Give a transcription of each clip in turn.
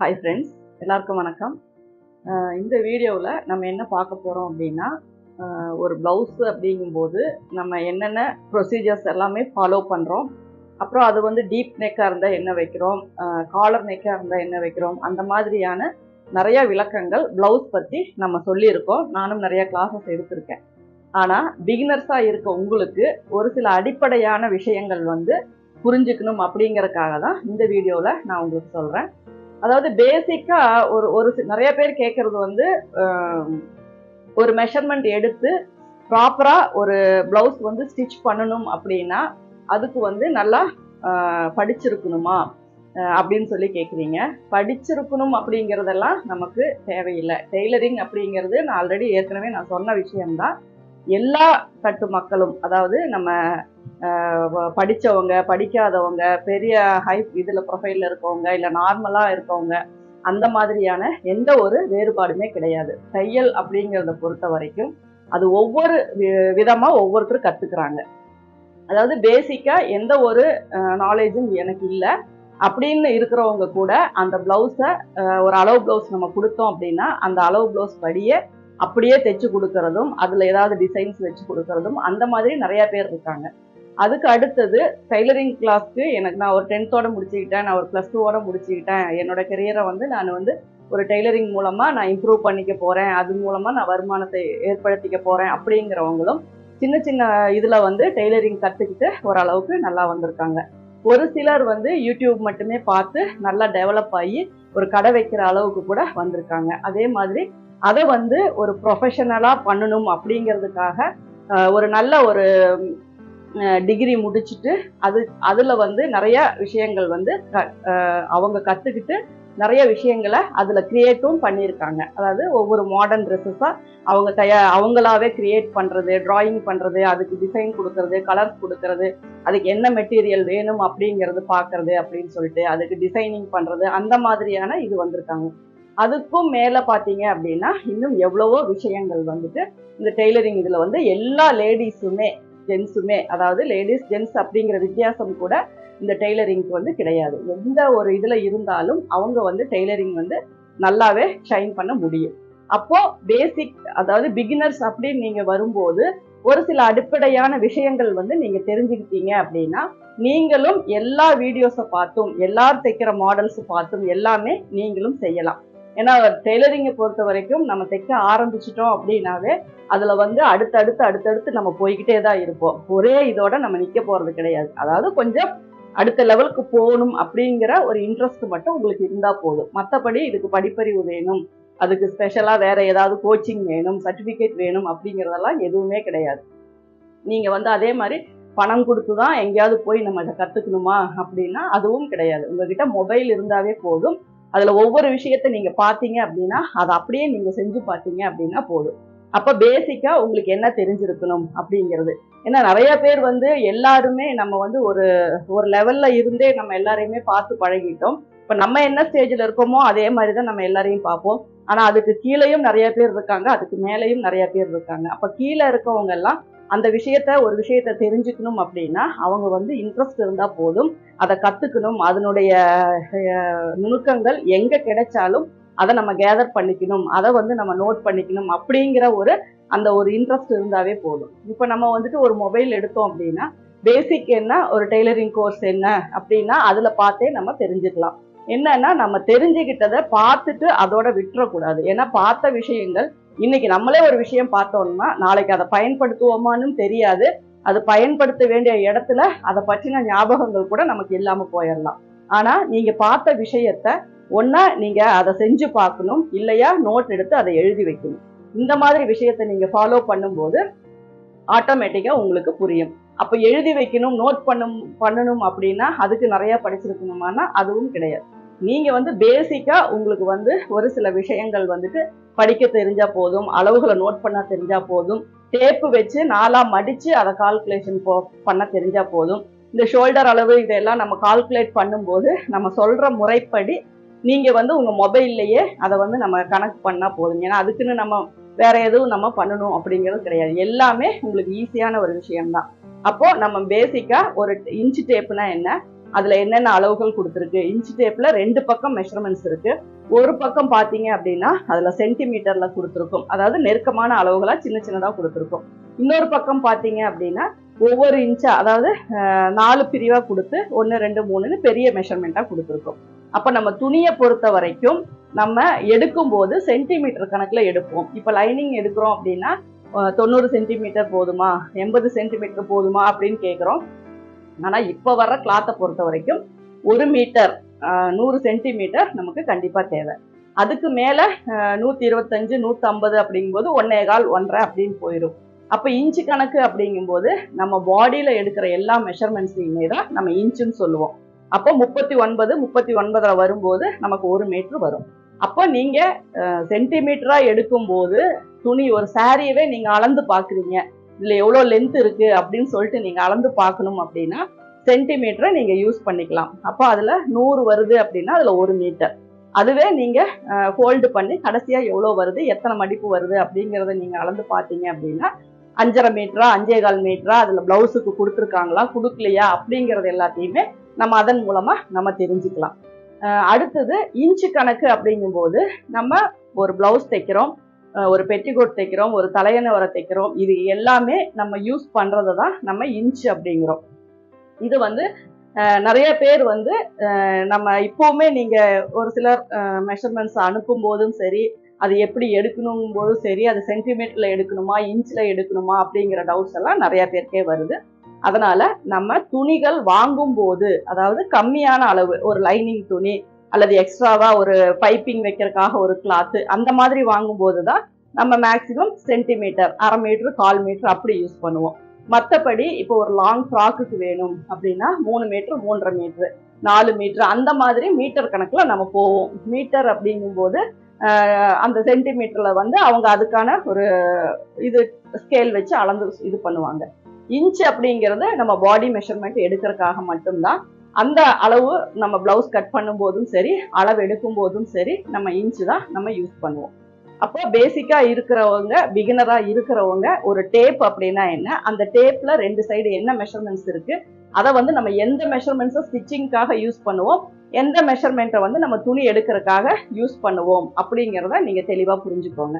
Hi friends எல்லாருக்கும் வணக்கம். இந்த வீடியோவில் நம்ம என்ன பார்க்க போகிறோம் அப்படின்னா ஒரு ப்ளவுஸு அப்படிங்கும்போது நம்ம என்னென்ன ப்ரொசீஜர்ஸ் எல்லாமே ஃபாலோ பண்ணுறோம் அப்புறம் அது வந்து டீப் நெக்காக இருந்தால் என்ன வைக்கிறோம்? காலர் நெக்காக இருந்தால் என்ன வைக்கிறோம்? அந்த மாதிரியான நிறையா விளக்கங்கள் ப்ளவுஸ் பற்றி நம்ம சொல்லியிருக்கோம். நானும் நிறையா கிளாஸஸ் எடுத்திருக்கேன். ஆனால் பிகினர்ஸாக இருக்க உங்களுக்கு ஒரு சில அடிப்படையான விஷயங்கள் வந்து புரிஞ்சுக்கணும் அப்படிங்கிறதுக்காக தான் இந்த வீடியோவில் நான் உங்களுக்கு சொல்கிறேன் அதாவது பேசிக்காக ஒரு ஒரு நிறைய பேர் கேட்குறது வந்து ஒரு மெஷர்மெண்ட் எடுத்து ப்ராப்பராக ஒரு ப்ளவுஸ் வந்து ஸ்டிச் பண்ணணும் அப்படின்னா அதுக்கு வந்து நல்லா படிச்சிருக்கணுமா? அப்படின்னு சொல்லி கேட்குறீங்க படிச்சிருக்கணும் அப்படிங்கிறதெல்லாம் நமக்கு தேவையில்லை. டெய்லரிங் அப்படிங்கிறது நான் ஆல்ரெடி ஏற்கனவே நான் சொன்ன விஷயம்தான். எல்லா தட்டு மக்களும் அதாவது நம்ம படித்தவங்க படிக்காதவங்க பெரிய ஹை இதில் ப்ரொஃபைலில் இருக்கவங்க இல்லை நார்மலாக இருக்கவங்க அந்த மாதிரியான எந்த ஒரு வேறுபாடுமே கிடையாது. தையல் அப்படிங்கிறத பொறுத்த வரைக்கும் அது ஒவ்வொரு வி- ஒவ்வொருத்தரும் கற்றுக்குறாங்க அதாவது பேசிக்காக எந்த ஒரு நாலேஜும் எனக்கு இல்லை. அப்படின்னு இருக்கிறவங்க கூட அந்த ப்ளவுஸை ஒரு அளவு ப்ளவுஸ் நம்ம கொடுத்தோம் அப்படின்னா அந்த அளவு ப்ளவுஸ் படியே அப்படியே தைச்சு கொடுக்கறதும் அதில் ஏதாவது டிசைன்ஸ் வச்சு கொடுக்கறதும் அந்த மாதிரி நிறையா பேர் இருக்காங்க. அதுக்கு அடுத்தது டைலரிங் கிளாஸ்க்கு எனக்கு நான் ஒரு டென்த்தோட முடிச்சுக்கிட்டேன். நான் ஒரு ப்ளஸ் டூவோட முடிச்சுக்கிட்டேன். என்னோட கெரியரை வந்து நான் வந்து ஒரு டெய்லரிங் மூலமாக நான் இம்ப்ரூவ் பண்ணிக்க போகிறேன் அது மூலமாக நான் வருமானத்தை ஏற்படுத்திக்க போகிறேன் அப்படிங்கிறவங்களும் சின்ன சின்ன இதில் வந்து டெய்லரிங் கற்றுக்கிட்டு ஓரளவுக்கு நல்லா வந்திருக்காங்க. ஒரு சிலர் வந்து யூடியூப் மட்டுமே பார்த்து நல்லா டெவலப் ஆகி ஒரு கடை வைக்கிற அளவுக்கு கூட வந்திருக்காங்க. அதே மாதிரி அதை வந்து ஒரு ப்ரொஃபஷனலாக பண்ணணும் அப்படிங்கிறதுக்காக ஒரு நல்ல ஒரு டிகிரி முடிச்சுட்டு அது அதில் வந்து நிறைய விஷயங்கள் வந்து க- அவங்க கற்றுக்கிட்டு நிறைய விஷயங்களை அதில் க்ரியேட்டும் பண்ணியிருக்காங்க. அதாவது ஒவ்வொரு மாடர்ன் ட்ரெஸ்ஸஸாக அவங்க தயா அவங்களாவே க்ரியேட் பண்ணுறது ட்ராயிங் பண்ணுறது அதுக்கு டிசைன் கொடுக்கறது கலர்ஸ் கொடுக்கறது அதுக்கு என்ன மெட்டீரியல் வேணும் அப்படிங்கிறது பார்க்கறது அப்படின்னு சொல்லிட்டு அதுக்கு டிசைனிங் பண்ணுறது அந்த மாதிரியான இது வந்திருக்காங்க. அதுக்கும் மேலே பார்த்தீங்க அப்படின்னா இன்னும் எவ்வளவோ விஷயங்கள் வந்துட்டு இந்த டெய்லரிங் இதில் வந்து எல்லா லேடிஸுமே ஜென்ஸுமே அதாவது லேடிஸ் ஜென்ஸ் அப்படிங்கிற வித்தியாசம் கூட இந்த டெய்லரிங்க்கு வந்து கிடையாது. எந்த ஒரு இதில் இருந்தாலும் அவங்க வந்து டெய்லரிங் வந்து நல்லாவே ஷைன் பண்ண முடியும். அப்போ பேசிக் அதாவது பிகினர்ஸ் அப்படின்னு நீங்கள் வரும்போது ஒரு சில அடிப்படையான விஷயங்கள் வந்து நீங்கள் தெரிஞ்சுக்கிட்டீங்க அப்படின்னா நீங்களும் எல்லா வீடியோஸை பார்த்தும் எல்லார் தைக்கிற மாடல்ஸை பார்த்தும் எல்லாமே நீங்களும் செய்யலாம். ஏன்னா டெய்லரிங்கை பொறுத்த வரைக்கும் நம்ம தைக்க ஆரம்பிச்சிட்டோம் அப்படின்னாவே அதில் வந்து அடுத்தடுத்து அடுத்தடுத்து நம்ம போய்கிட்டே தான் இருப்போம். ஒரே இதோட நம்ம நிற்க போகிறது கிடையாது. அதாவது கொஞ்சம் அடுத்த லெவலுக்கு போகணும் அப்படிங்கிற ஒரு இன்ட்ரெஸ்ட் மட்டும் உங்களுக்கு இருந்தால் போதும். மற்றபடி இதுக்கு படிப்பறிவு வேணும். அதுக்கு ஸ்பெஷலாக வேறு ஏதாவது கோச்சிங் வேணும் சர்டிஃபிகேட் வேணும் அப்படிங்கிறதெல்லாம் எதுவுமே கிடையாது. நீங்கள் வந்து அதே மாதிரி பணம் கொடுத்து தான் எங்கேயாவது போய் நம்ம இதை கற்றுக்கணுமா அப்படின்னா அதுவும் கிடையாது. உங்ககிட்ட மொபைல் இருந்தாவே போதும். அதுல ஒவ்வொரு விஷயத்த நீங்க பார்த்தீங்க அப்படின்னா அதை அப்படியே நீங்க செஞ்சு பார்த்தீங்க அப்படின்னா போதும். அப்ப பேசிக்கா உங்களுக்கு என்ன தெரிஞ்சிருக்கணும் அப்படிங்கிறது. ஏன்னா நிறைய பேர் வந்து எல்லாருமே நம்ம வந்து ஒரு ஒரு லெவல்ல இருந்தே நம்ம எல்லாரையுமே பார்த்து பழகிட்டோம். இப்ப நம்ம என்ன ஸ்டேஜ்ல இருக்கோமோ அதே மாதிரி தான் நம்ம எல்லாரையும் பார்ப்போம். ஆனா அதுக்கு கீழேயும் நிறைய பேர் இருக்காங்க அதுக்கு மேலேயும் நிறைய பேர் இருக்காங்க. அப்ப கீழே இருக்கவங்க எல்லாம் அந்த விஷயத்த ஒரு விஷயத்த தெரிஞ்சுக்கணும் அப்படின்னா அவங்க வந்து இன்ட்ரெஸ்ட் இருந்தால் போதும். அதை கற்றுக்கணும் அதனுடைய நுணுக்கங்கள் எங்கே கிடைச்சாலும் அதை நம்ம கேதர் பண்ணிக்கணும். அதை வந்து நம்ம நோட் பண்ணிக்கணும் அப்படிங்கிற ஒரு அந்த ஒரு இன்ட்ரெஸ்ட் இருந்தாவே போதும். இப்போ நம்ம வந்துட்டு ஒரு மொபைல் எடுத்தோம் அப்படின்னா பேசிக் என்ன ஒரு டெய்லரிங் கோர்ஸ் என்ன அப்படின்னா அதில் பார்த்தே நம்ம தெரிஞ்சுக்கலாம். என்னன்னா நம்ம தெரிஞ்சுக்கிட்டதை பார்த்துட்டு அதோட விட்டுறக்கூடாது. ஏன்னா பார்த்த விஷயங்கள் இன்னைக்கு நம்மளே ஒரு விஷயம் பார்த்தோம்னா நாளைக்கு அதை பயன்படுத்துவோமான்னு தெரியாது. அது பயன்படுத்த வேண்டிய இடத்துல அதை பற்றின ஞாபகங்கள் கூட நமக்கு இல்லாம போயிடலாம். ஆனா நீங்க பார்த்த விஷயத்த ஒன்னா நீங்க அதை செஞ்சு பார்க்கணும் இல்லையா? நோட் எடுத்து அதை எழுதி வைக்கணும். இந்த மாதிரி விஷயத்த நீங்க ஃபாலோ பண்ணும்போது ஆட்டோமேட்டிக்கா உங்களுக்கு புரியும். அப்ப எழுதி வைக்கணும் நோட் பண்ணும் பண்ணணும் அப்படின்னா அதுக்கு நிறைய படிச்சிருக்கணுமானா அதுவும் கிடையாது. நீங்கள் வந்து பேசிக்காக உங்களுக்கு வந்து ஒரு சில விஷயங்கள் வந்துட்டு படிக்க தெரிஞ்சா போதும் அளவுகளை நோட் பண்ண தெரிஞ்சா போதும் டேப்பு வச்சு நாலாக மடித்து அதை கால்குலேஷன் போ பண்ண தெரிஞ்சா போதும். இந்த ஷோல்டர் அளவு இதெல்லாம் நம்ம கால்குலேட் பண்ணும்போது நம்ம சொல்கிற முறைப்படி நீங்கள் வந்து உங்கள் மொபைல்லையே அதை வந்து நம்ம கணக்கு பண்ணால் போதும். ஏன்னா அதுக்குன்னு நம்ம வேற எதுவும் நம்ம பண்ணணும் அப்படிங்கிறது கிடையாது. எல்லாமே உங்களுக்கு ஈஸியான ஒரு விஷயம்தான். அப்போது நம்ம பேசிக்காக ஒரு இன்ச் டேப்புனா என்ன? அதுல என்னென்ன அளவுகள் கொடுத்துருக்கு? இன்ச் டேப்ல ரெண்டு பக்கம் மெஷர்மெண்ட்ஸ் இருக்கு. ஒரு பக்கம் பாத்தீங்க அப்படின்னா அதுல சென்டிமீட்டர்ல கொடுத்துருக்கும். அதாவது நெருக்கமான அளவுகளா சின்ன சின்னதா கொடுத்துருக்கும். இன்னொரு பக்கம் பாத்தீங்க அப்படின்னா ஒவ்வொரு இன்ச்சா அதாவது நாலு பிரிவா கொடுத்து ஒன்று ரெண்டு மூணுன்னு பெரிய மெஷர்மெண்ட்டாக கொடுத்துருக்கோம். அப்போ நம்ம துணியை பொறுத்த வரைக்கும் நம்ம எடுக்கும்போது சென்டிமீட்டர் கணக்கில் எடுப்போம். இப்போ லைனிங் எடுக்கிறோம் அப்படின்னா தொண்ணூறு சென்டிமீட்டர் போதுமா? எண்பது சென்டிமீட்டர் போதுமா? அப்படின்னு கேட்குறோம் ஆனால் இப்போ வர்ற கிளாத்தை பொறுத்த வரைக்கும் ஒரு மீட்டர் நூறு சென்டிமீட்டர் நமக்கு கண்டிப்பாக தேவை. அதுக்கு மேலே நூற்றி இருபத்தஞ்சு நூற்றம்பது அப்படிங்கும்போது ஒன்னே கால் ஒன்றரை அப்படின்னு போயிடும். அப்போ இன்ச்சு கணக்கு அப்படிங்கும்போது நம்ம பாடியில் எடுக்கிற எல்லா மெஷர்மெண்ட்ஸையுமே தான் நம்ம இன்ச்சுன்னு சொல்லுவோம். அப்போ முப்பத்தி ஒன்பது முப்பத்தி ஒன்பதில் வரும்போது நமக்கு ஒரு மீட்ரு வரும். அப்போ நீங்கள் சென்டிமீட்டராக எடுக்கும்போது துணி ஒரு சாரியவே நீங்கள் அளந்து பார்க்குறீங்க. இதில் எவ்வளோ லென்த் இருக்குது அப்படின்னு சொல்லிட்டு நீங்கள் அளந்து பார்க்கணும் அப்படின்னா சென்டிமீட்டரை நீங்கள் யூஸ் பண்ணிக்கலாம். அப்போ அதில் நூறு வருது அப்படின்னா அதில் ஒரு மீட்டர் அதுவே நீங்கள் ஹோல்டு பண்ணி கடைசியாக எவ்வளோ வருது எத்தனை மடிப்பு வருது அப்படிங்கிறத நீங்கள் அளந்து பார்த்தீங்க அப்படின்னா அஞ்சரை மீட்டரா அஞ்சே கால் மீட்டரா அதில் ப்ளவுஸுக்கு கொடுத்துருக்காங்களா கொடுக்கலையா அப்படிங்கிறது எல்லாத்தையுமே நம்ம அதன் மூலமாக நம்ம தெரிஞ்சுக்கலாம். அடுத்தது இன்ச்சு கணக்கு அப்படிங்கும்போது நம்ம ஒரு ப்ளவுஸ் தைக்கிறோம். ஒரு பெட்டிகோட் தைக்கிறோம் ஒரு தலையணை வர தைக்கிறோம். இது எல்லாமே நம்ம யூஸ் பண்ணுறது தான் நம்ம இன்ச்சு அப்படிங்கிறோம். இது வந்து நிறைய பேர் வந்து நம்ம இப்போவுமே நீங்கள் ஒரு சிலர் மெஷர்மெண்ட்ஸ் அனுப்பும் போதும் சரி அது எப்படி எடுக்கணும் போதும் சரி அது சென்டிமீட்டரில் எடுக்கணுமா இன்ச்சில் எடுக்கணுமா அப்படிங்கிற டவுட்ஸ் எல்லாம் நிறையா பேருக்கே வருது. அதனால் நம்ம துணிகள் வாங்கும் போது அதாவது கம்மியான அளவு ஒரு லைனிங் துணி அல்லது எக்ஸ்ட்ராவா ஒரு பைப்பிங் வைக்கிறதுக்காக ஒரு கிளாத்து அந்த மாதிரி வாங்கும்போது தான் நம்ம மேக்சிமம் சென்டிமீட்டர் அரை மீட்ரு கால் மீட்ரு அப்படி யூஸ் பண்ணுவோம். மற்றபடி இப்போ ஒரு லாங் ஃப்ராக்குக்கு வேணும் அப்படின்னா மூணு மீட்ரு மூன்றரை மீட்ரு நாலு மீட்ரு அந்த மாதிரி மீட்டர் கணக்கில் நம்ம போவோம். மீட்டர் அப்படிங்கும்போது அந்த சென்டிமீட்டரில் வந்து அவங்க அதுக்கான ஒரு இது ஸ்கேல் வச்சு அளந்து இது பண்ணுவாங்க. இன்ச் அப்படிங்கிறது நம்ம பாடி மெஷர்மெண்ட் எடுக்கிறதுக்காக மட்டும்தான் அந்த அளவு நம்ம பிளவுஸ் கட் பண்ணும்போதும் சரி அளவு எடுக்கும் போதும் சரி நம்ம இன்ச்சு தான் நம்ம யூஸ் பண்ணுவோம். அப்போ பேசிக்காக இருக்கிறவங்க பிகினராக இருக்கிறவங்க ஒரு டேப் அப்படின்னா என்ன? அந்த டேப்பில் ரெண்டு சைடு என்ன மெஷர்மெண்ட்ஸ் இருக்குது அதை வந்து நம்ம எந்த மெஷர்மெண்ட்ஸை ஸ்டிச்சிங்க்காக யூஸ் பண்ணுவோம்? எந்த மெஷர்மெண்ட்டை வந்து நம்ம துணி எடுக்கிறதுக்காக யூஸ் பண்ணுவோம்? அப்படிங்கிறத நீங்கள் தெளிவாக புரிஞ்சுக்கோங்க.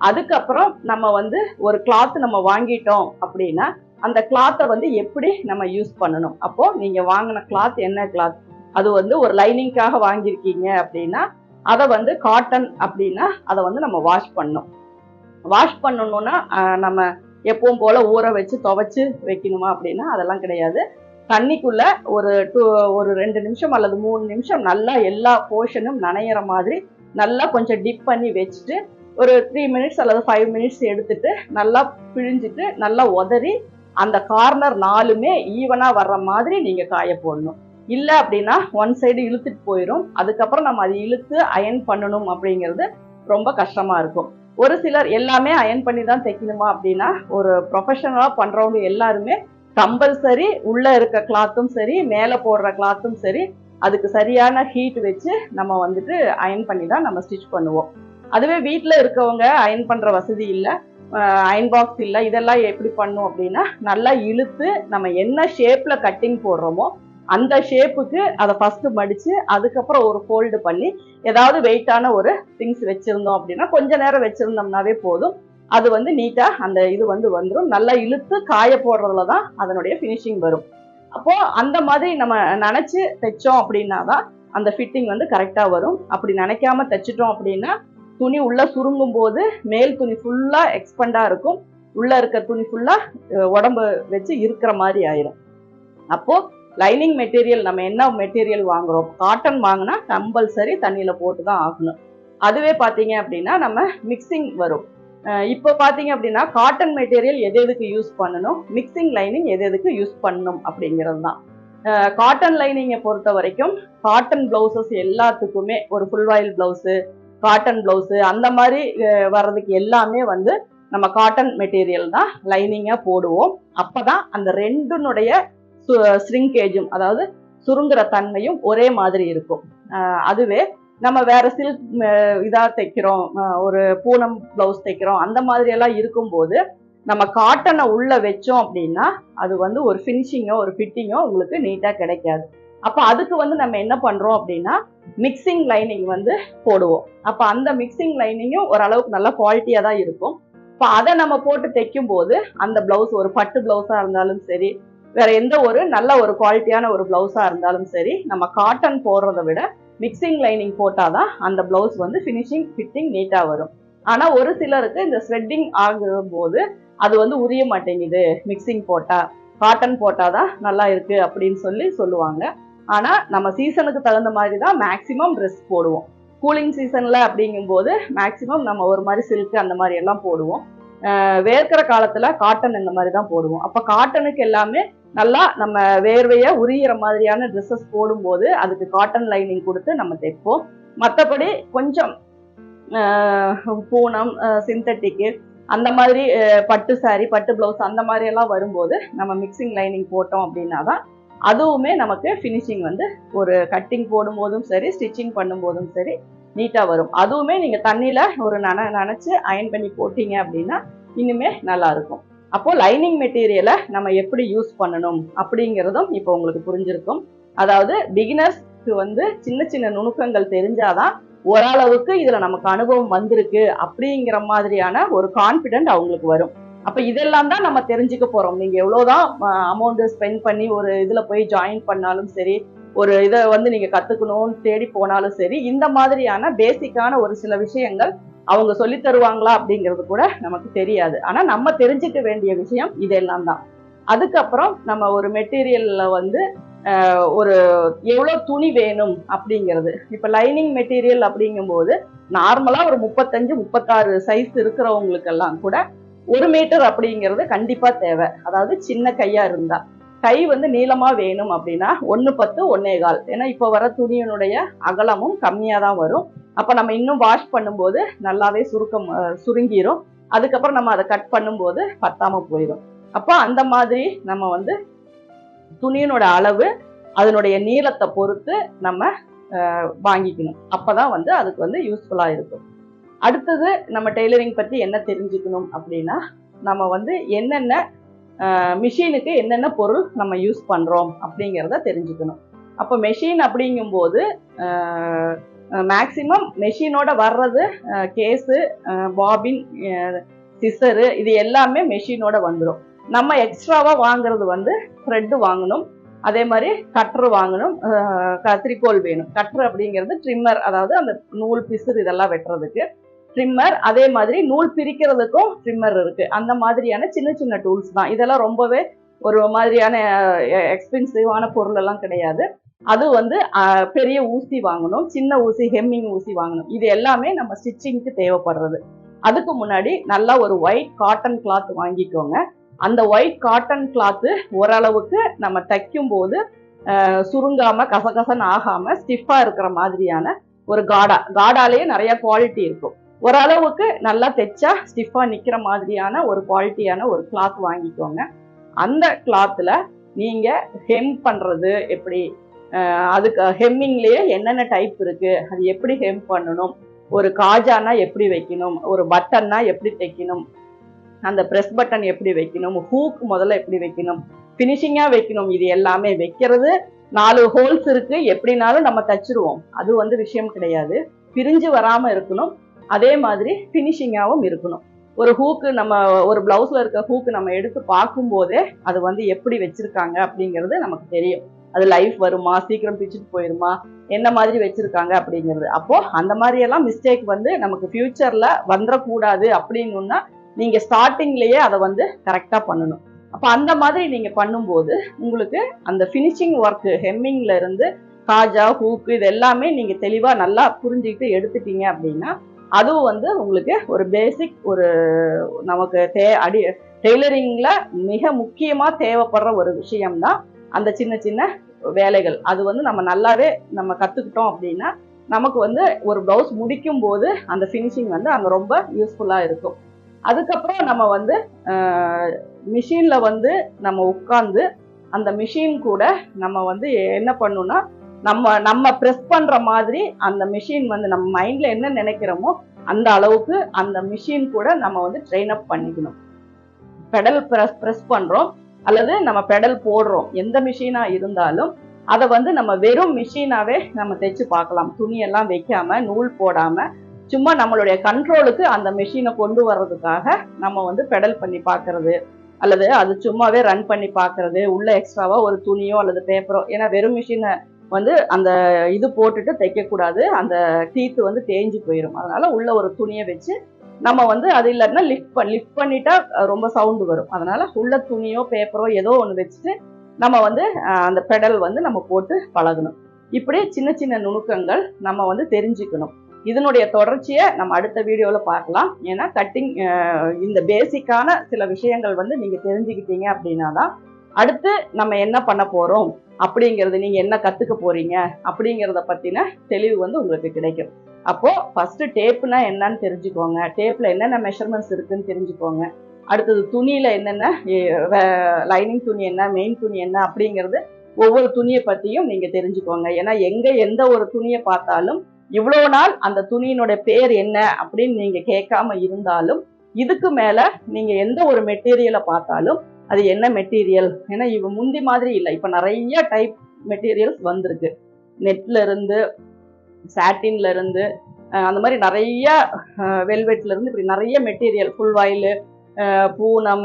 அதுக்கப்புறம் நம்ம வந்து ஒரு கிளாத் நம்ம வாங்கிட்டோம் அப்படின்னா அந்த கிளாத்தை வந்து எப்படி நம்ம யூஸ் பண்ணணும்? அப்போ நீங்க வாங்கின கிளாத் என்ன கிளாத் அது வந்து ஒரு லைனிங்காக வாங்கியிருக்கீங்க அப்படின்னா அதை வந்து காட்டன் அப்படின்னா அதை வந்து நம்ம வாஷ் பண்ணணும். வாஷ் பண்ணணும்னா நம்ம எப்பவும் போல ஊற வச்சு துவைச்சு வைக்கணுமா அப்படின்னா அதெல்லாம் கிடையாது. தண்ணிக்குள்ள ஒரு டூ ஒரு ரெண்டு நிமிஷம் அல்லது மூணு நிமிஷம் நல்லா எல்லா போர்ஷனும் நனையிற மாதிரி நல்லா கொஞ்சம் டிப் பண்ணி வச்சுட்டு ஒரு த்ரீ மினிட்ஸ் அல்லது ஃபைவ் மினிட்ஸ் எடுத்துட்டு நல்லா பிழிஞ்சிட்டு நல்லா உதறி அந்த கார்னர் நாலுமே ஈவனா வர்ற மாதிரி நீங்க காய போடணும். இல்லை அப்படின்னா ஒன் சைடு இழுத்துட்டு போயிடும் அதுக்கப்புறம் நம்ம அதை இழுத்து அயன் பண்ணணும் அப்படிங்கிறது ரொம்ப கஷ்டமா இருக்கும். ஒரு சிலர் எல்லாமே அயன் பண்ணி தான் தைக்கணுமா அப்படின்னா ஒரு ப்ரொஃபஷனலாக பண்ணுறவங்க எல்லாருமே கம்பல்சரி உள்ளே இருக்க கிளாத்தும் சரி மேலே போடுற கிளாத்தும் சரி அதுக்கு சரியான ஹீட் வச்சு நம்ம வந்துட்டு அயன் பண்ணி தான் நம்ம ஸ்டிச் பண்ணுவோம். அதுவே வீட்டில் இருக்கவங்க அயன் பண்ணுற வசதி இல்லை. அயன் பாக்ஸ் இல்லை இதெல்லாம் எப்படி பண்ணும் அப்படின்னா நல்லா இழுத்து நம்ம என்ன ஷேப்பில் கட்டிங் போடுறோமோ அந்த ஷேப்புக்கு அதை ஃபஸ்ட்டு மடித்து அதுக்கப்புறம் ஒரு ஃபோல்டு பண்ணி ஏதாவது வெயிட்டான ஒரு திங்ஸ் வச்சுருந்தோம் அப்படின்னா கொஞ்ச நேரம் வச்சுருந்தோம்னாவே போதும். அது வந்து நீட்டாக அந்த இது வந்து வந்துடும் நல்லா இழுத்து காய போடுறதுல தான் அதனுடைய ஃபினிஷிங் வரும். அப்போது அந்த மாதிரி நம்ம நினச்சி தைச்சோம் அப்படின்னா தான் அந்த ஃபிட்டிங் வந்து கரெக்டாக வரும். அப்படி நினைக்காம தைச்சிட்டோம் அப்படின்னா துணி உள்ள சுருங்கும் போது மேல் துணி ஃபுல்லா எக்ஸ்பெண்டா இருக்கும். உள்ள இருக்க துணி ஃபுல்லா உடம்பு வச்சு இருக்கிற மாதிரி ஆயிரும். அப்போ லைனிங் மெட்டீரியல் நம்ம என்ன மெட்டீரியல் வாங்குறோம்? காட்டன் வாங்கினா கம்பல்சரி தண்ணியில போட்டு தான் ஆகணும். அதுவே பார்த்தீங்க அப்படின்னா நம்ம மிக்சிங் வரும். இப்போ பார்த்தீங்க அப்படின்னா காட்டன் மெட்டீரியல் எது எதுக்கு யூஸ் பண்ணணும்? மிக்சிங் லைனிங் எது எதுக்கு யூஸ் பண்ணணும் அப்படிங்கிறது தான். காட்டன் லைனிங்கை பொறுத்த வரைக்கும் காட்டன் பிளவுசஸ் எல்லாத்துக்குமே ஒரு ஃபுல் வாயில் பிளவுஸு காட்டன் ப்ளவுஸு அந்த மாதிரி வர்றதுக்கு எல்லாமே வந்து நம்ம காட்டன் மெட்டீரியல் தான் லைனிங்காக போடுவோம். அப்போ தான் அந்த ரெண்டுனுடைய சு ஸ்ரிங்கேஜும் அதாவது சுருங்குற தன்மையும் ஒரே மாதிரி இருக்கும். அதுவே நம்ம வேற சில்க் இதாக தைக்கிறோம் ஒரு பூனம் ப்ளவுஸ் தைக்கிறோம் அந்த மாதிரியெல்லாம் இருக்கும்போது நம்ம காட்டனை உள்ளே வச்சோம் அப்படின்னா அது வந்து ஒரு ஃபினிஷிங்கோ ஒரு ஃபிட்டிங்கோ உங்களுக்கு நீட்டாக கிடைக்காது. அப்போ அதுக்கு வந்து நம்ம என்ன பண்ணுறோம் அப்படின்னா மிக்சிங் லைனிங் வந்து போடுவோம். அப்போ அந்த மிக்சிங் லைனிங்கும் ஓரளவுக்கு நல்ல குவாலிட்டியாக தான் இருக்கும். இப்போ அதை நம்ம போட்டு தைக்கும் போது அந்த பிளவுஸ் ஒரு பட்டு பிளவுஸாக இருந்தாலும் சரி வேற எந்த ஒரு நல்ல ஒரு குவாலிட்டியான ஒரு பிளவுஸாக இருந்தாலும் சரி நம்ம காட்டன் போடுறத விட மிக்சிங் லைனிங் போட்டாதான் அந்த பிளவுஸ் வந்து ஃபினிஷிங் ஃபிட்டிங் நீட்டாக வரும். ஆனால் ஒரு சிலருக்கு இந்த ஸ்வெட்டிங் ஆகும் போது அது வந்து உரிய மாட்டேங்குது மிக்சிங் போட்டால் காட்டன் போட்டாதான் நல்லா இருக்குது அப்படின்னு சொல்லி சொல்லுவாங்க. ஆனா நம்ம சீசனுக்கு தகுந்த மாதிரி தான் மேக்சிமம் ட்ரெஸ் போடுவோம் கூலிங் சீசன்ல அப்படிங்கும்போது மேக்சிமம் நம்ம ஒரு மாதிரி சில்க் அந்த மாதிரி எல்லாம் போடுவோம். வேர்க்கிற காலத்துல காட்டன் இந்த மாதிரி தான் போடுவோம். அப்ப காட்டனுக்கு எல்லாமே நல்லா நம்ம வேர்வையை உரியிற மாதிரியான ட்ரெஸ்ஸஸ் போடும்போது அதுக்கு காட்டன் லைனிங் கொடுத்து நம்ம தைப்போம். மற்றபடி கொஞ்சம் பூனம் சிந்தட்டிக்கு அந்த மாதிரி பட்டு சாரி பட்டு பிளவுஸ் அந்த மாதிரி எல்லாம் வரும்போது நம்ம மிக்சிங் லைனிங் போட்டோம் அப்படின்னா தான் அதுவுமே நமக்கு ஃபினிஷிங் வந்து ஒரு கட்டிங் போடும்போதும் சரி ஸ்டிச்சிங் பண்ணும்போதும் சரி நீட்டாக வரும். அதுவுமே நீங்கள் தண்ணியில் ஒரு நன நனைச்சி அயன் பண்ணி போட்டீங்க அப்படின்னா இன்னுமே நல்லாயிருக்கும் அப்போது லைனிங் மெட்டீரியலை நம்ம எப்படி யூஸ் பண்ணணும் அப்படிங்கிறதும் இப்போ உங்களுக்கு புரிஞ்சிருக்கும். அதாவது பிகினர்ஸ்க்கு வந்து சின்ன சின்ன நுணுக்கங்கள் தெரிஞ்சாதான் ஓரளவுக்கு இதில் நமக்கு அனுபவம் வந்திருக்கு அப்படிங்கிற மாதிரியான ஒரு கான்ஃபிடென்ட் அவங்களுக்கு வரும். அப்ப இதெல்லாம் தான் நம்ம தெரிஞ்சுக்க போறோம். நீங்க எவ்வளவுதான் அமௌண்ட் ஸ்பெண்ட் பண்ணி ஒரு இதுல போய் ஜாயின் பண்ணாலும் சரி ஒரு இதை வந்து நீங்க கத்துக்கணும்னு தேடி போனாலும் சரி இந்த மாதிரியான பேசிக்கான ஒரு சில விஷயங்கள் அவங்க சொல்லி தருவாங்களா அப்படிங்கிறது கூட நமக்கு தெரியாது. ஆனா நம்ம தெரிஞ்சுக்க வேண்டிய விஷயம் இதெல்லாம் தான். அதுக்கப்புறம் நம்ம ஒரு மெட்டீரியல்ல வந்து ஒரு எவ்வளவு துணி வேணும் அப்படிங்கிறது. இப்போ லைனிங் மெட்டீரியல் அப்படிங்கும்போது நார்மலா ஒரு முப்பத்தஞ்சு முப்பத்தாறு சைஸ் இருக்கிறவங்களுக்கெல்லாம் கூட ஒரு மீட்டர் அப்படிங்கிறது கண்டிப்பா தேவை. அதாவது சின்ன கையா இருந்தா. கை வந்து நீளமா வேணும் அப்படின்னா ஒன்று பத்து ஒன்னே கால். ஏன்னா இப்போ வர துணியினுடைய அகலமும் கம்மியாக தான் வரும். அப்போ நம்ம இன்னும் வாஷ் பண்ணும்போது நல்லாவே சுருக்கம் சுருங்கிரும். அதுக்கப்புறம் நம்ம அதை கட் பண்ணும்போது பத்தாம போயிடும் அப்போ அந்த மாதிரி நம்ம வந்து துணியினோட அளவு அதனுடைய நீளத்தை பொறுத்து நம்ம வாங்கிக்கணும். அப்போ தான் வந்து அதுக்கு வந்து யூஸ்ஃபுல்லாக இருக்கும். அடுத்தது நம்ம டெய்லரிங் பற்றி என்ன தெரிஞ்சுக்கணும் அப்படின்னா நம்ம வந்து என்னென்ன மிஷினுக்கு என்னென்ன பொருள் நம்ம யூஸ் பண்ணுறோம் அப்படிங்கிறத தெரிஞ்சுக்கணும். அப்போ மெஷின் அப்படிங்கும்போது மேக்சிமம் மெஷினோட வர்றது கேஸு பாபின் சிசரு இது எல்லாமே மெஷினோட வந்துடும் நம்ம எக்ஸ்ட்ராவாக வாங்குறது வந்து த்ரெட்டு வாங்கணும். அதே மாதிரி கட்ரு வாங்கணும். கத்திரிக்கோல் வேணும். கட்ரு அப்படிங்கிறது ட்ரிம்மர் அதாவது அந்த நூல் பிசுறு இதெல்லாம் வெட்டுறதுக்கு. ட்ரிம்மர் அதே மாதிரி நூல் பிரிக்கிறதுக்கும் ட்ரிம்மர் இருக்கு. அந்த மாதிரியான சின்ன சின்ன டூல்ஸ் தான். இதெல்லாம் ரொம்பவே ஒரு மாதிரியான எக்ஸ்பென்சிவான பொருள் எல்லாம் கிடையாது. அது வந்து பெரிய ஊசி வாங்கணும். சின்ன ஊசி ஹெம்மிங் ஊசி வாங்கணும். இது எல்லாமே நம்ம ஸ்டிச்சிங்க்கு தேவைப்படுறது. அதுக்கு முன்னாடி நல்லா ஒரு ஒயிட் காட்டன் கிளாத் வாங்கிக்கோங்க. அந்த ஒயிட் காட்டன் கிளாத்து ஓரளவுக்கு நம்ம தைக்கும் போது சுருங்காம கசகசன்னு ஆகாம ஸ்டிஃபா இருக்கிற மாதிரியான ஒரு காடா காடாலேயே நிறைய குவாலிட்டி இருக்கும். ஓரளவுக்கு நல்லா தைச்சா ஸ்டிஃபாக நிக்கிற மாதிரியான ஒரு குவாலிட்டியான ஒரு கிளாத் வாங்கிக்கோங்க. அந்த கிளாத்ல நீங்க ஹெம் பண்றது எப்படி? அதுக்கு ஹெம்மிங்லயே என்னென்ன டைப் இருக்கு? அது எப்படி ஹெம் பண்ணணும்? ஒரு காஜானா எப்படி வைக்கணும்? ஒரு பட்டன்னா எப்படி தைக்கணும்? அந்த ப்ரெஸ் பட்டன் எப்படி வைக்கணும்? ஹூக் முதல்ல எப்படி வைக்கணும்? ஃபினிஷிங்காக வைக்கணும். இது எல்லாமே வைக்கிறது நாலு ஹோல்ஸ் இருக்கு. எப்படினாலும் நம்ம தச்சிருவோம். அது வந்து விஷயம் கிடையாது. பிரிஞ்சு வராம இருக்கணும். அதே மாதிரி ஃபினிஷிங்காகவும் இருக்கணும். ஒரு ஹூக்கு நம்ம ஒரு பிளவுஸில் இருக்க ஹூக்கு நம்ம எடுத்து பார்க்கும்போதே அது வந்து எப்படி வச்சிருக்காங்க அப்படிங்கிறது நமக்கு தெரியும். அது லைஃப் வருமா? சீக்கிரம் பிச்சுட்டு போயிருமா? என்ன மாதிரி வச்சிருக்காங்க அப்படிங்கிறது. அப்போ அந்த மாதிரி எல்லாம் மிஸ்டேக் வந்து நமக்கு ஃப்யூச்சரில் வந்துடக்கூடாது அப்படின்னா நீங்க ஸ்டார்டிங்லயே அதை வந்து கரெக்டா பண்ணணும். அப்ப அந்த மாதிரி நீங்க பண்ணும்போது உங்களுக்கு அந்த ஃபினிஷிங் ஒர்க் ஹெம்மிங்ல இருந்து காஜா ஹூக்கு இது எல்லாமே நீங்க தெளிவா நல்லா புரிஞ்சுக்கிட்டு எடுத்துட்டீங்க அப்படின்னா அதுவும் வந்து உங்களுக்கு ஒரு பேசிக் ஒரு நமக்கு தே அடி டெய்லரிங்கில் மிக முக்கியமாக தேவைப்படுற ஒரு விஷயம்தான் அந்த சின்ன சின்ன வேலைகள். அது வந்து நம்ம நல்லாவே நம்ம கற்றுக்கிட்டோம் அப்படின்னா நமக்கு வந்து ஒரு ப்ளவுஸ் முடிக்கும் போது அந்த ஃபினிஷிங் வந்து அங்கே ரொம்ப யூஸ்ஃபுல்லாக இருக்கும். அதுக்கப்புறம் நம்ம வந்து மிஷினில் வந்து நம்ம உட்காந்து அந்த மிஷின் கூட நம்ம வந்து என்ன பண்ணுன்னா நம்ம நம்ம ப்ரெஸ் பண்ணுற மாதிரி அந்த மிஷின் வந்து நம்ம மைண்டில் என்ன நினைக்கிறோமோ அந்த அளவுக்கு அந்த மிஷின் கூட நம்ம வந்து ட்ரெயின் அப் பண்ணிக்கணும். பெடல் ப்ரெஸ் ப்ரெஸ் பண்ணுறோம் அல்லது நம்ம பெடல் போடுறோம். எந்த மிஷினாக இருந்தாலும் அதை வந்து நம்ம வெறும் மிஷினாகவே நம்ம தைச்சு பார்க்கலாம். துணியெல்லாம் வைக்காம நூல் போடாமல் சும்மா நம்மளுடைய கண்ட்ரோலுக்கு அந்த மிஷினை கொண்டு வர்றதுக்காக நம்ம வந்து பெடல் பண்ணி பார்க்கறது. அல்லது அது சும்மாவே ரன் பண்ணி பார்க்கறது. உள்ள எக்ஸ்ட்ராவாக ஒரு துணியோ அல்லது பேப்பரோ ஏன்னா வெறும் மிஷினை வந்து அந்த இது போட்டுட்டு தைக்கக்கூடாது அந்த டீத்து வந்து தேஞ்சு போயிடும் அதனால உள்ள ஒரு துணியை வச்சு நம்ம வந்து அது இல்லைன்னா லிஃப்ட் பண்ணி லிஃப்ட் பண்ணிட்டா ரொம்ப சவுண்டு வரும். அதனால உள்ள துணியோ பேப்பரோ ஏதோ ஒன்று வச்சுட்டு நம்ம வந்து அந்த பெடல் வந்து நம்ம போட்டு பழகணும். இப்படி சின்ன சின்ன நுணுக்கங்கள் நம்ம வந்து தெரிஞ்சுக்கணும். இதனுடைய தொடர்ச்சியை நம்ம அடுத்த வீடியோவில் பார்க்கலாம். ஏன்னா கட்டிங் இந்த பேசிக்கான சில விஷயங்கள் வந்து நீங்கள் தெரிஞ்சுக்கிட்டீங்க அப்படின்னா தான் அடுத்து நம்ம என்ன பண்ண போகிறோம் அப்படிங்கிறது நீங்கள் என்ன கற்றுக்க போகிறீங்க அப்படிங்கிறத பற்றின தெளிவு வந்து உங்களுக்கு கிடைக்கும். அப்போது ஃபஸ்ட்டு டேப்புனா என்னன்னு தெரிஞ்சுக்கோங்க. டேப்பில் என்னென்ன மெஷர்மெண்ட்ஸ் இருக்குன்னு தெரிஞ்சுக்கோங்க. அடுத்தது துணியில் என்னென்ன லைனிங் துணி என்ன மெயின் துணி என்ன அப்படிங்கிறது ஒவ்வொரு துணியை பற்றியும் நீங்கள் தெரிஞ்சுக்கோங்க. ஏன்னா எங்கே எந்த ஒரு துணியை பார்த்தாலும் இவ்வளோ நாள் அந்த துணியினுடைய பேர் என்ன அப்படின்னு நீங்கள் கேட்காம இருந்தாலும் இதுக்கு மேலே நீங்கள் எந்த ஒரு மெட்டீரியலை பார்த்தாலும் அது என்ன மெட்டீரியல் ஏன்னா இவ முந்தி மாதிரி இல்லை. இப்போ நிறைய டைப் மெட்டீரியல்ஸ் வந்திருக்கு. நெட்ல இருந்து சாட்டின்ல இருந்து அந்த மாதிரி நிறைய வெல்வெட்ல இருந்து இப்படி நிறைய மெட்டீரியல் ஃபுல் வாயில் பூனம்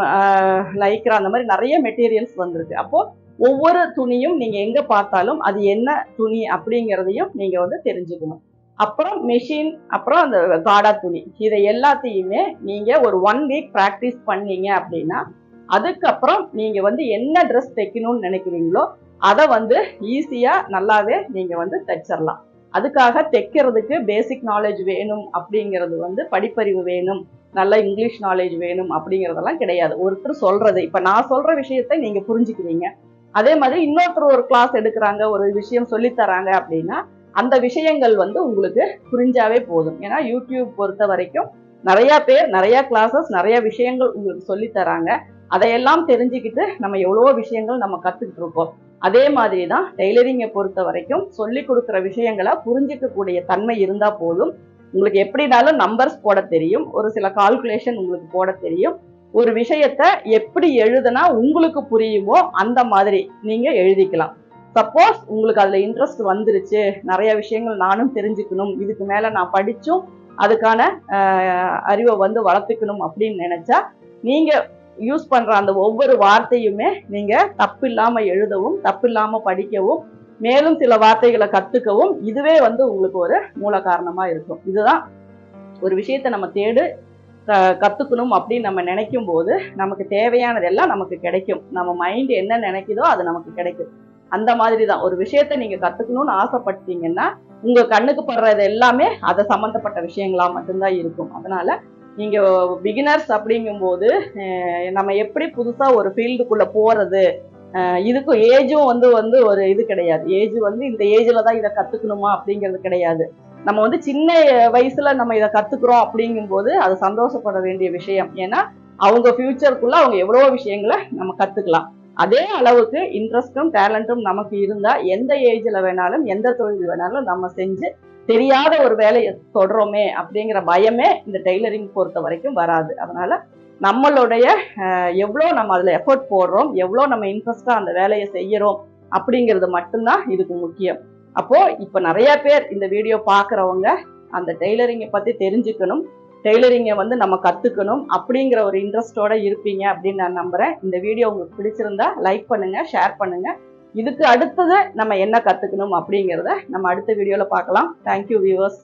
லைக்ரா அந்த மாதிரி நிறைய மெட்டீரியல்ஸ் வந்திருக்கு. அப்போ ஒவ்வொரு துணியும் நீங்க எங்க பார்த்தாலும் அது என்ன துணி அப்படிங்கிறதையும் நீங்க வந்து தெரிஞ்சுக்கணும். அப்புறம் மெஷின் அப்புறம் அந்த காடா துணி. இதை எல்லாத்தையுமே நீங்க ஒரு ஒன் வீக் ப்ராக்டிஸ் பண்ணீங்க அப்படின்னா அதுக்கப்புறம் நீங்கள் வந்து என்ன ட்ரெஸ் தைக்கணும்னு நினைக்கிறீங்களோ அதை வந்து ஈஸியாக நல்லாவே நீங்கள் வந்து தைச்சிடலாம் அதுக்காக தைக்கிறதுக்கு பேசிக் நாலேஜ் வேணும் அப்படிங்கிறது வந்து படிப்பறிவு வேணும் நல்ல இங்கிலீஷ் நாலேஜ் வேணும் அப்படிங்கிறதெல்லாம் கிடையாது. ஒருத்தர் சொல்றது இப்போ நான் சொல்ற விஷயத்தை நீங்க புரிஞ்சுக்குவீங்க. அதே மாதிரி இன்னொருத்தர் ஒரு கிளாஸ் எடுக்கிறாங்க ஒரு விஷயம் சொல்லித் தராங்க அப்படின்னா அந்த விஷயங்கள் வந்து உங்களுக்கு புரிஞ்சாவே போதும். ஏன்னா யூடியூப் பொறுத்த வரைக்கும் நிறைய பேர் நிறைய கிளாஸஸ் நிறைய விஷயங்கள் உங்களுக்கு சொல்லித் தராங்க அதையெல்லாம் தெரிஞ்சுக்கிட்டு நம்ம எவ்வளவோ விஷயங்கள் நம்ம கற்றுக்கிட்டு இருக்கோம். அதே மாதிரி தான் டெய்லரிங்கை பொறுத்த வரைக்கும் சொல்லி கொடுக்குற விஷயங்களை புரிஞ்சிக்கக்கூடிய தன்மை இருந்தால் போதும். உங்களுக்கு எப்படினாலும் நம்பர்ஸ் போட தெரியும். ஒரு சில கால்குலேஷன் உங்களுக்கு போட தெரியும். ஒரு விஷயத்த எப்படி எழுதுனா உங்களுக்கு புரியுமோ அந்த மாதிரி நீங்கள் எழுதிக்கலாம். சப்போஸ் உங்களுக்கு அதில் இன்ட்ரெஸ்ட் வந்துருச்சு. நிறைய விஷயங்கள் நானும் தெரிஞ்சுக்கணும். இதுக்கு மேலே நான் படித்தும் அதுக்கான அறிவை வந்து வளர்த்துக்கணும் அப்படின்னு நினச்சா நீங்கள் யூஸ் பண்ற அந்த ஒவ்வொரு வார்த்தையுமே நீங்க தப்பு இல்லாம எழுதவும் தப்பு இல்லாம படிக்கவும் மேலும் சில வார்த்தைகளை கத்துக்கவும் இதுவே வந்து உங்களுக்கு ஒரு மூல காரணமா இருக்கும். இதுதான் ஒரு விஷயத்தை நம்ம தேடு க- கத்துக்கணும் அப்படின்னு நம்ம நினைக்கும் போது நமக்கு தேவையானதெல்லாம் நமக்கு கிடைக்கும். நம்ம மைண்ட் என்ன நினைக்குதோ அது நமக்கு கிடைக்கும். அந்த மாதிரி தான் ஒரு விஷயத்த நீங்க கத்துக்கணும்னு ஆசைப்பட்டீங்கன்னா உங்க கண்ணுக்கு படுறது எல்லாமே அதை சம்மந்தப்பட்ட விஷயங்களா மட்டும்தான் இருக்கும். அதனால நீங்கள் பிகினர்ஸ் அப்படிங்கும்போது நம்ம எப்படி புதுசாக ஒரு ஃபீல்டுக்குள்ளே போகிறது இதுக்கும் ஏஜும் வந்து வந்து ஒரு இது கிடையாது. ஏஜ் வந்து இந்த ஏஜில் தான் இதை கற்றுக்கணுமா அப்படிங்கிறது கிடையாது. நம்ம வந்து சின்ன வயசுல நம்ம இதை கத்துக்கிறோம் அப்படிங்கும்போது அது சந்தோஷப்பட வேண்டிய விஷயம். ஏன்னா அவங்க ஃபியூச்சருக்குள்ள அவங்க எவ்வளவோ விஷயங்களை நம்ம கத்துக்கலாம். அதே அளவுக்கு இன்ட்ரெஸ்டும் டேலண்ட்டும் நமக்கு இருந்தா எந்த ஏஜ்ல வேணாலும் எந்த தொழில் வேணாலும் நம்ம செஞ்சு தெரியாத ஒரு வேலையை தொடரோமே அப்படிங்கிற பயமே இந்த டெய்லரிங் பொறுத்த வரைக்கும் வராது. அதனால நம்மளுடைய எவ்வளோ நம்ம அதில் எஃபர்ட் போடுறோம் எவ்வளோ நம்ம இன்ட்ரெஸ்டாக அந்த வேலையை செய்யறோம் அப்படிங்கிறது மட்டும்தான் இதுக்கு முக்கியம். அப்போது இப்போ நிறைய பேர் இந்த வீடியோ பார்க்குறவங்க அந்த டெய்லரிங்கை பற்றி தெரிஞ்சுக்கணும் டெய்லரிங்கை வந்து நம்ம கற்றுக்கணும் அப்படிங்கிற ஒரு இன்ட்ரெஸ்டோடு இருப்பீங்க அப்படின்னு நான் நம்புகிறேன் இந்த வீடியோ உங்களுக்கு பிடிச்சிருந்தா லைக் பண்ணுங்க ஷேர் பண்ணுங்கள் இதுக்கு அடுத்தது நம்ம என்ன கற்றுக்கணும் அப்படிங்கிறத நம்ம அடுத்த வீடியோவில் பார்க்கலாம். Thank you viewers